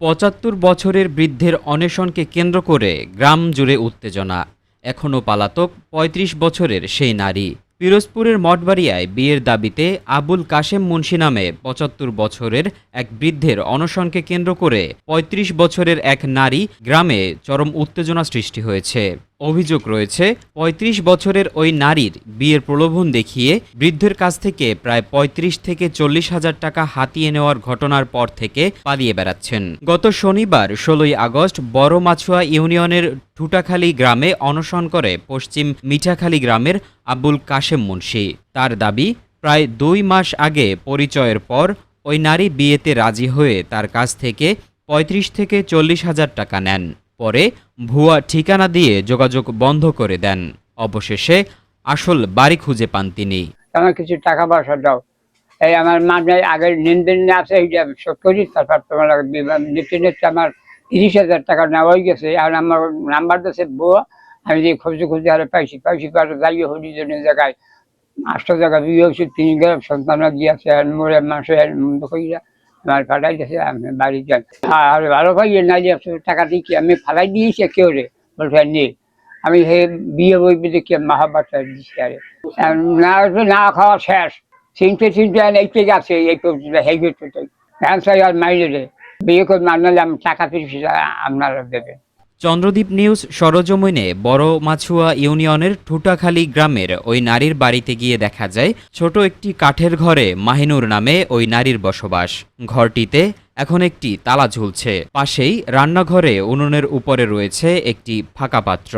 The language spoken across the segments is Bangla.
পঁচাত্তর বছরের বৃদ্ধের অনেশনকে কেন্দ্র করে গ্রাম জুড়ে উত্তেজনা। এখনও পালাতক ৩৫ বছরের সেই নারী। পিরোজপুরের মঠবাড়িয়ায় বিয়ের দাবিতে আবুল কাশেম মুন্সি নামে পঁচাত্তর বছরের এক বৃদ্ধের অনশনকে কেন্দ্র করে ৩৫ বছরের এক নারী গ্রামে চরম উত্তেজনা সৃষ্টি হয়েছে। অভিযোগ রয়েছে ৩৫ বছরের ওই নারীর বিয়ের প্রলোভন দেখিয়ে বৃদ্ধের কাছ থেকে প্রায় ৩৫ থেকে চল্লিশ হাজার টাকা হাতিয়ে নেওয়ার ঘটনার পর থেকে পালিয়ে বেড়াচ্ছেন। গত শনিবার ষোলোই আগস্ট বড় মাছুয়া ইউনিয়নের ঠুটাখালী গ্রামে অনশন করে পশ্চিম মিঠাখালী গ্রামের আবুল কাশেম মুন্সি। তার দাবি, প্রায় দুই মাস আগে পরিচয়ের পর ওই নারী বিয়েতে রাজি হয়ে তার কাছ থেকে ৩৫ থেকে চল্লিশ হাজার টাকা নেন। পরে ভুয়া ঠিকানা দিয়ে যোগাযোগ বন্ধ করে দেন। অবশেষে আসল বাড়ি খুঁজে পান তিনি। আমার কিছু টাকা পয়সা দাও। এই আমার মাঝে আগের লেনদেন আছে, এইটা আমি শোধ করি, তারপর তোমার নিতে নিতে আমার তিরিশ হাজার টাকা নেওয়াই গেছে। আর আমার নাম্বার দিয়েছে বউ আমি যে খুঁজে খুঁজে আরে পাইছি পাইছি পারে যাই হরিজনের জায়গায়। আটটা জায়গা বিয়ে হয়েছে তিন গ্রাম সন্তান গিয়েছে, আর মোরে মাসে কইরা আমার বাড়ি যান আর ভালো না যে আমি দিয়েছি কেউ রে বলছে আমি সে বিয়ে বই দেখি মহাবাসা দিচ্ছি আরে। না না খাওয়া শেষ। চিনতে চিনতে এইতে যাচ্ছে, এই পর্যন্ত হেগে ক্যান্সার আর মাইরে বিয়ে করে মানলে আমি টাকা পেয়েছি আপনারা দেবেন। চন্দ্রদ্বীপ নিউজ, সরজমিনে বড় মাছুয়া ইউনিয়নের ঠুটাখালী গ্রামের ওই নারীর বাড়িতে গিয়ে দেখা যায়, ছোট একটি কাঠের ঘরে মাহিনুর নামে ওই নারীর বসবাস। ঘরটিতে এখন একটি তালা ঝুলছে। পাশেই রান্নাঘরে উনুনের উপরে রয়েছে একটি ফাঁকা পাত্র।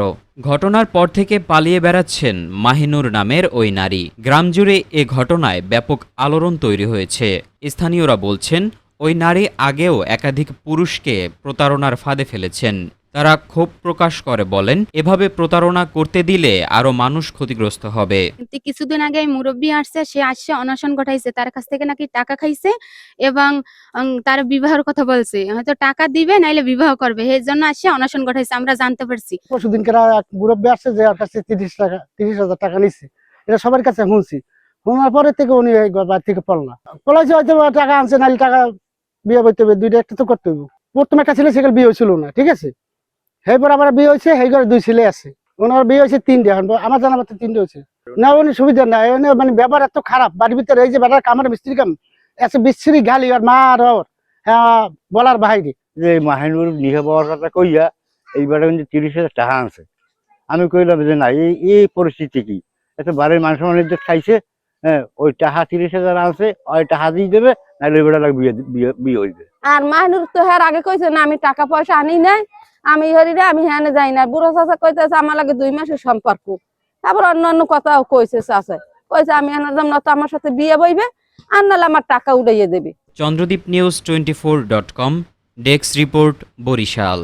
ঘটনার পর থেকে পালিয়ে বেড়াচ্ছেন মাহিনুর নামের ওই নারী। গ্রাম জুড়ে এ ঘটনায় ব্যাপক আলোড়ন তৈরি হয়েছে। স্থানীয়রা বলছেন, ওই নারী আগেও একাধিক পুরুষকে প্রতারণার ফাঁদে ফেলেছেন। তারা ক্ষোভ প্রকাশ করে বলেন এভাবে প্রতারণা করতে দিলে আরও মানুষ ক্ষতিগ্রস্ত হবে। কিছুদিন আগে মুরব্বী আসছে সে আসছে অনশন ঘটাইছে তার কাছ থেকে নাকি টাকা খাইছে এবং তার বিবাহের কথা বলছে। হয়তো টাকা দিবে নাইলে বিবাহ করবে। এই জন্য আসছে অনশন ঘটাইছে আমরা জানতে পারছি। পরশু দিনকে এক মুরব্বী আসছে যে ওর কাছে তিরিশ টাকা তিরিশ হাজার টাকা নিচ্ছে এটা সবার কাছে শুনছি। শোনার পরে থেকে উনি বাড়ি থেকে পড়ল। না পলাইছে হয়তো টাকা আনছে নাহলে টাকা বিয়ে করতে হবে দুইটা একটা তো করতে হবে প্রথম একটা ছেলে সেখানে বিয়ে হয়েছিল না ঠিক আছে? এরপর আবার বিয়ে হয়েছে এই ঘরে দুই ছেলে আছে। ওনার বিয়ে হয়েছে তিনটে এখন আমার জানা মতো তিনটে হয়েছে। না উনি সুবিধা না মানে ব্যবহার এত খারাপ বাড়ির ভিতরে এই যে বেটার কামার মিস্ত্রি কাম এত বিশ্রী গালি আর মা আর ওর হ্যাঁ, বলার বাইরে। যে মাহিনুর নিহে পাওয়ার কথা কইয়া এইবারে কিন্তু তিরিশ হাজার টাকা আনছে। আমি কইলাম যে না এই এই পরিস্থিতি কি? এত বাড়ির মানুষ মানুষ খাইছে হ্যাঁ ওই টাকা তিরিশ হাজার আনছে ওই টাকা দিয়ে দেবে নাহলে বেটা বিয়ে বিয়ে বিয়ে হইবে। আর মাহনুর তো হ্যাঁ আগে কইছে না আমি টাকা পয়সা আনি নাই আমি হরি রে আমি হ্যাঁ যাই না বুড়ো চাষা কইতেছে আমার লাগে দুই মাসের সম্পর্ক। তারপর অন্য অন্য কথাও কইছে চাষে কইছে আমি এনে যাম না তো আমার সাথে বিয়ে বইবে আর নাহলে আমার টাকা উড়াইয়ে দেবে। Chandradweep news twenty four dot com desk report Barishal.